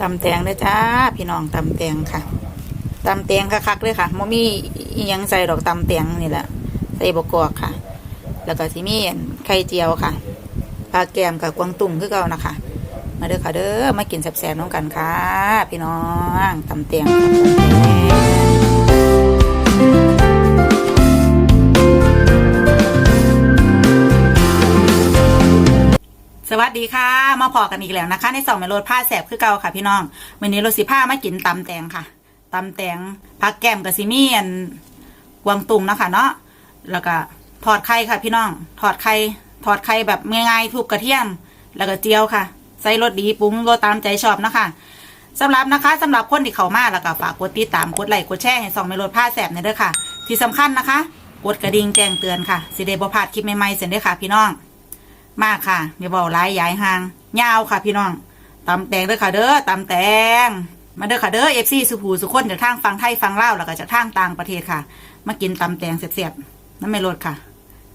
ตำแตงเด้จ้า พี่น้องตำแตงค่ะตำแตงคักๆเลยค่ะมมีอิหยังใส่ดอกตำแตงนี่แหละใส่บกอกค่ะ แล้วก็สิมีอันไข่เจียวค่ะปลาแกมกับกวางตุ่มคือเก่านะคะ มาเด้อค่ะเด้อมากินแซ่บๆน้องกันค่ะ พี่น้องตำแตง สวัสดีค่ะ มาพอกันอีกแล้วนะคะ ในสองเมโลดผ้าแสบคือเก่าค่ะพี่น้องวันนี้เรสิผ้ามากินตำแตงค่ะตำแตงผักแกมกับซิมีอันกวางตุ่มนะคะเนาะแล้วก็ทอดไข่ค่ะพี่น้องทอดไข่ทอดไข่แบบง่ายๆทุบกระเทียม แล้วก็เจียวค่ะ ใส่รสดีปรุงรสตามใจชอบนะคะสำหรับนะคะสำหรับคนที่เข้ามาแล้วก็ฝากกดติดตามกดไลค์กดแชร์ให้สองเมโลดผ้าแสบเนี่ยเด้อค่ะ ที่สำคัญนะคะ กดกระดิ่งแจ้งเตือนค่ะสิได้บ่พลาดคลิปใหม่ๆเสร็จเด้อค่ะ พี่น้อง มากค่ะอย่าบอกร้ายยายห่างยาวค่ะพี่น้องตำแตงเด้อค่ะเด้อตำแตงมาเด้อค่ะเด้อเอฟซีสุภูสุคนจากทางฟังไทยฟังเล่าแล้วก็จากทางต่างประเทศค่ะ มากินตำแตงเสียบๆน้ำไม่ลดค่ะ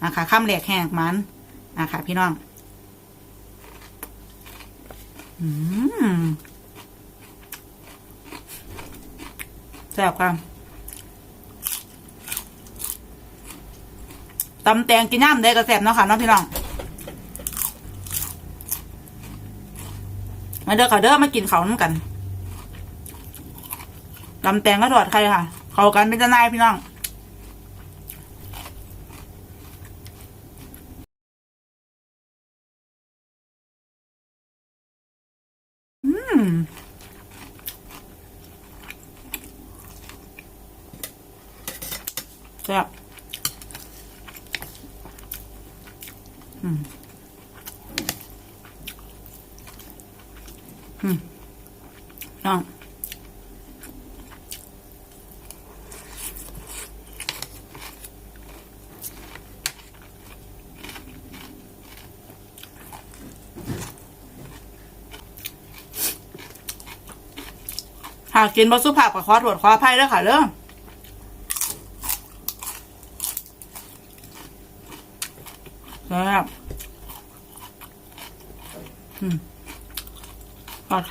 นะคะข้ามแหลกแห้งมันนะคะพี่น้องอืมแซ่บค่ะตำแตงกินน้ำได้ก็แซ่บเนาะค่ะน้องพี่น้อง มาเด้อค่ะเด้อมากินเขาน้ำกันตำแตงก็ถอดใครค่ะ เขากันเป็นทนายพี่น้องอืมแซ่บอืม อืม น้องหากกินบะสุภาพกับขอตรวจขออภัยด้วยค่ะเด้องครับอืม ปลอด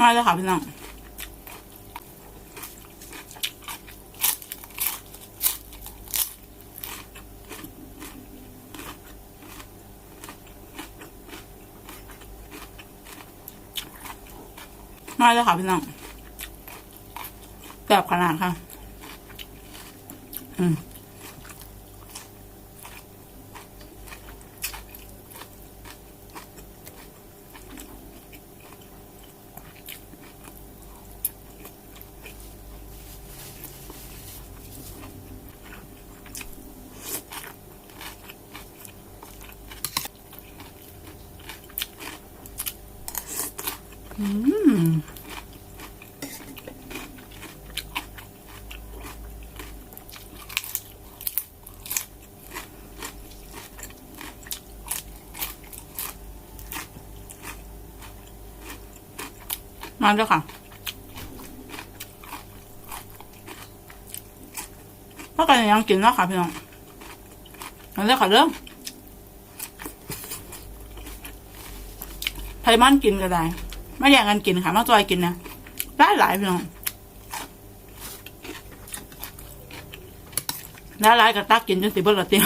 มาเลยค่ะพี่น้องมาเลยค่ะพี่น้องแบบขนาดค่ะ อืม มาแล้วค่ะพ่อกันยังกินเนาะค่ะพี่น้องมาแล้วค่ะเริ่มไทมันกินก็ได้ ไม่แย่งกันกินค่ะมาจอยกินนะได้หลายพี่น้องได้หลายกับตักกินจนสิบเบอร์เตีย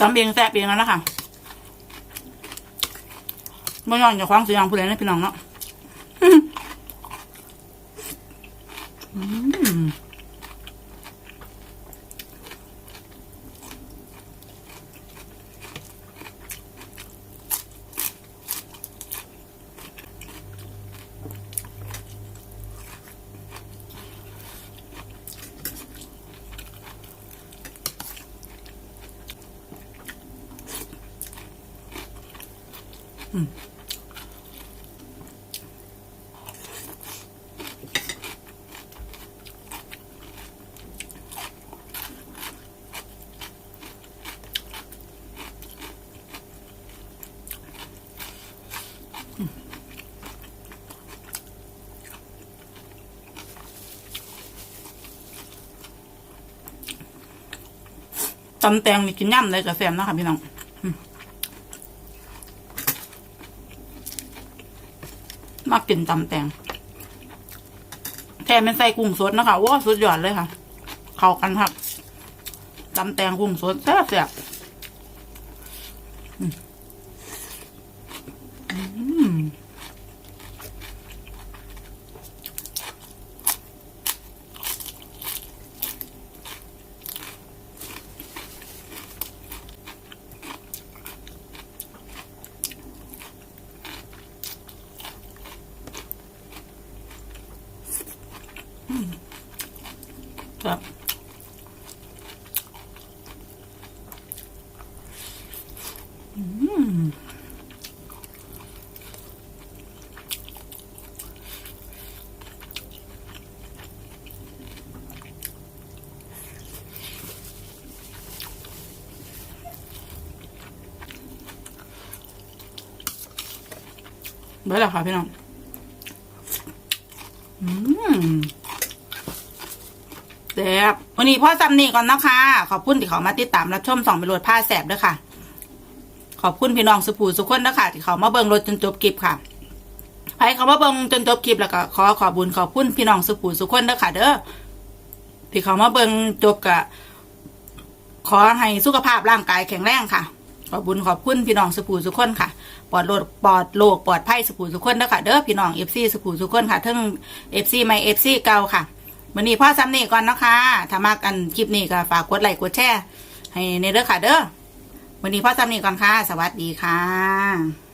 จำเบียงแซ่เบียงแล้วนะคะ ไม่ยอมจะคว้างเสียงผู้ใดนะพี่น้องเนาะอืม ตำแตงนี่กินย่ำเลยกับแซมนะคะพี่น้องมมากินตำแตงแทนเป็นใส่กุ้งสดนะคะว้าสุดยอดเลยค่ะ เข้ากันครับตำแตงกุ้งสดแซ่บแซ่บอืม อืมครับเบิร์ดแล้วค่ะพี่น้อง อืม แซ่บวันนี้พ่อจำนี่ก่อนนะคะ ขอบคุณที่เขามาติดตามรับชมสองไปรวดผ้าแสบด้วยค่ะ ขอบคุณพี่น้องสุภูสุขคนนะคะที่เขามาเบิ่งรถจนจบคลิปค่ะใครเขามาเบิ่งจนจบคลิปแล้วก็ขอขอบุญขอบคุณพี่น้องสุภูสุขคนด้วยค่ะเด้อที่เขามาเบิ่งจบกะขอให้สุขภาพร่างกายแข็งแรงค่ะ ขอบุญขอบคุณพี่น้องสุภูสุขคนค่ะปลอดโรคปลอดโรคปลอดภัยสุภูสุขคนเด้อค่ะเด้อพี่น้องเอฟซีสุภูสุขคนค่ะทั้งเอฟซีใหม่เอฟซีเก่าค่ะ วันนี้พ่อซ้ำนี่ก่อนนะคะถ้ามากันคลิปนี้ก็ฝากกดไลค์กดแชร์ให้ในเด้อค่ะเด้อวันนี้พ่อซ้ำนี่ก่อนค่ะ สวัสดีค่ะ